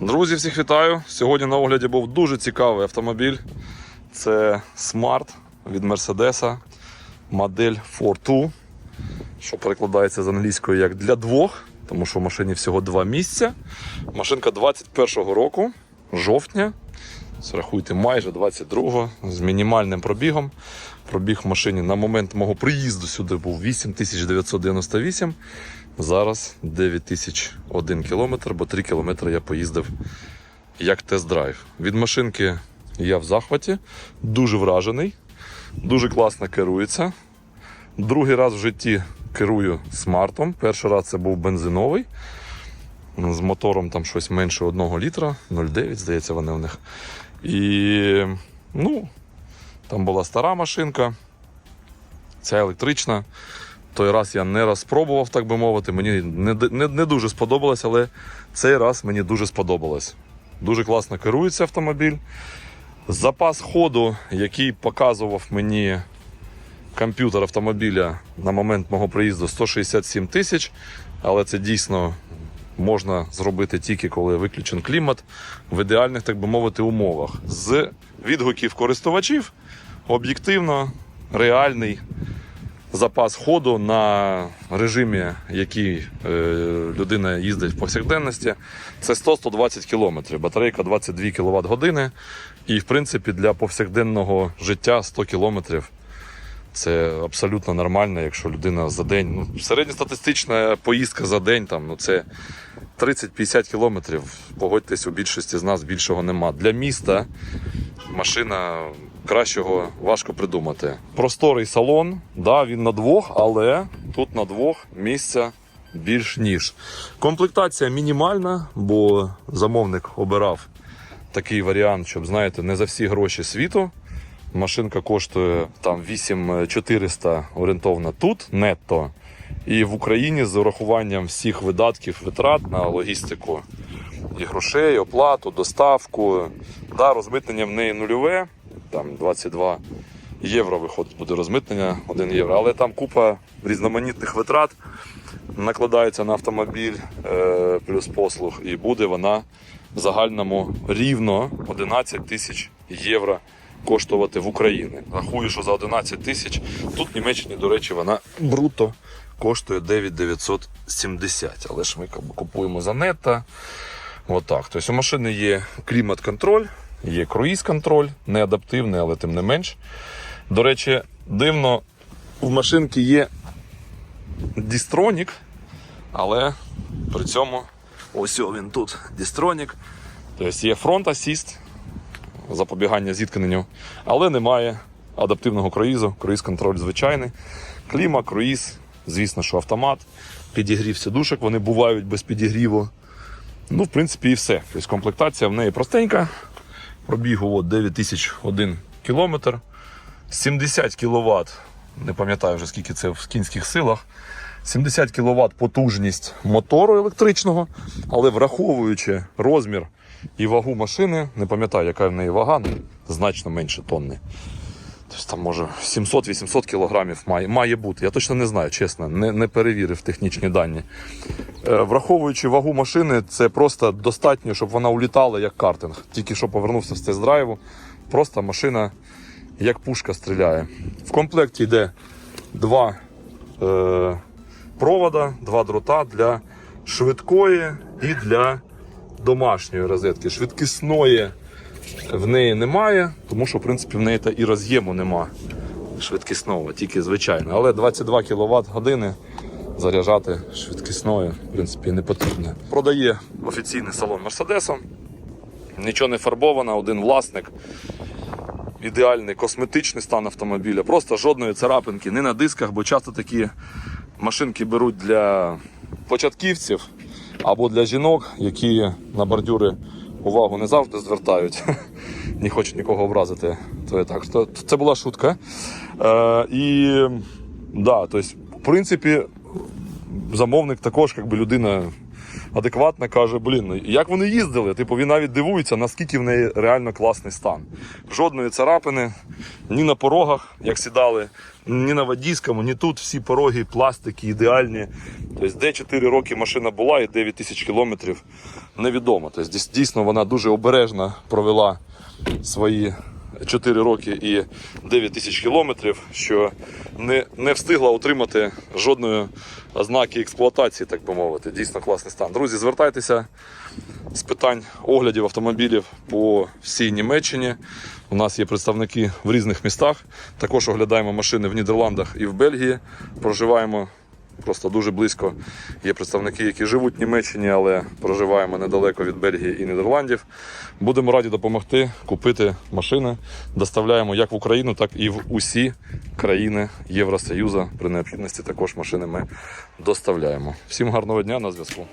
Друзі, всіх вітаю! Сьогодні на огляді був дуже цікавий автомобіль. Це Smart від Mercedes, модель 4.2, що перекладається з англійської як для двох, тому що в машині всього два місця. Машинка 21-го року, жовтня. Рахуйте, майже 22-го, з мінімальним пробігом. Пробіг в машині на момент мого приїзду сюди був 8998. Зараз 9001 кілометр, бо 3 кілометри я поїздив як тест-драйв. Від машинки я в захваті, дуже вражений, дуже класно керується. Другий раз в житті керую смартом. Перший раз це був бензиновий. З мотором там щось менше 1 літра, 0,9, здається, вони в них. І ну, там була стара машинка, ця електрична. Той раз я не раз спробував, так би мовити. Мені не, не, не дуже сподобалось, але цей раз мені дуже сподобалось. Дуже класно керується автомобіль. Запас ходу, який показував мені комп'ютер автомобіля на момент мого приїзду 167 тисяч, але це дійсно можна зробити тільки коли виключен клімат в ідеальних, так би мовити, умовах. З відгуків користувачів об'єктивно реальний запас ходу на режимі, який е, людина їздить в повсякденності, це 100-120 км. Батарейка 22 кВт години. І, в принципі, для повсякденного життя 100 км це абсолютно нормально, якщо людина за день. Ну, середньостатистична поїздка за день там, ну, це 30-50 кілометрів. Погодьтесь, у більшості з нас більшого нема. Для міста машина кращого важко придумати. Просторий салон, да, він на двох, але тут на двох місця більш ніж. Комплектація мінімальна, бо замовник обирав такий варіант, щоб знаєте, не за всі гроші світу. Машинка коштує там 8400 орієнтовно тут нетто. І в Україні з урахуванням всіх видатків, витрат на логістику і грошей, оплату, доставку. Да, розмитнення в неї нульове, там 22 євро виходить, буде розмитнення 1 євро. Але там купа різноманітних витрат накладається на автомобіль е, плюс послуг, і буде вона в загальному рівно 11 тисяч євро коштувати в Україні. Рахую, що за 11 тисяч тут в Німеччині, до речі, вона бруто коштує 9970. Але ж ми купуємо за нетто. Отак. Тобто у машини є клімат-контроль, є круїз-контроль, не адаптивний, але тим не менш. До речі, дивно, в машинки є дістронік, але при цьому ось він тут дістронік. Тобто є фронт асіст, запобігання зіткненню, але немає адаптивного круїзу, круїз-контроль звичайний. Кліма, круїз, звісно, що автомат, підігрів сідушок, вони бувають без підігріву. Ну, в принципі, і все. Тобто комплектація в неї простенька. Пробігу от 9001 кілометр. 70 кВт, не пам'ятаю вже скільки це в кінських силах. 70 кВт потужність мотору електричного, але враховуючи розмір і вагу машини, не пам'ятаю, яка в неї вага, ну, значно менше тонни. Тобто там може 700-800 кілограмів має, має бути. Я точно не знаю, чесно, не, не перевірив технічні дані. Е, Враховуючи вагу машини, це просто достатньо, щоб вона улітала як картинг. Тільки що повернувся з тест-драйву. Просто машина як пушка стріляє. В комплекті йде два е, провода, два дрота для швидкої і для домашньої розетки. Швидкісної в неї немає, тому що в принципі в неї та і роз'єму нема швидкісного, тільки звичайно. Але 22 кВт години заряджати швидкісною в принципі не потрібно. Продає офіційний салон Мерседесом. Нічого не фарбовано, один власник. Ідеальний косметичний стан автомобіля, просто жодної царапинки, не на дисках, бо часто такі машинки беруть для початківців або для жінок, які на бордюри увагу не завжди звертають. Не хочу нікого образити. То, так, то, це була шутка. Е, і да, тобто, в принципі, замовник також, якби людина адекватна, каже: блін, ну як вони їздили? Типу, він навіть дивується, наскільки в неї реально класний стан. Жодної царапини, ні на порогах, як сідали, ні на водійському, ні тут всі пороги, пластики ідеальні. Тобто, де 4 роки машина була і 9 тисяч кілометрів, невідомо. Тобто, дійсно, вона дуже обережно провела свої 4 роки і 9 тисяч кілометрів, що не, не встигла отримати жодної ознаки експлуатації, так би мовити. Дійсно класний стан. Друзі, звертайтеся з питань оглядів автомобілів по всій Німеччині. У нас є представники в різних містах. Також оглядаємо машини в Нідерландах і в Бельгії. Проживаємо просто дуже близько. Є представники, які живуть в Німеччині, але проживаємо недалеко від Бельгії і Нідерландів. Будемо раді допомогти купити машини. Доставляємо як в Україну, так і в усі країни Євросоюзу. При необхідності також машини ми доставляємо. Всім гарного дня на зв'язку.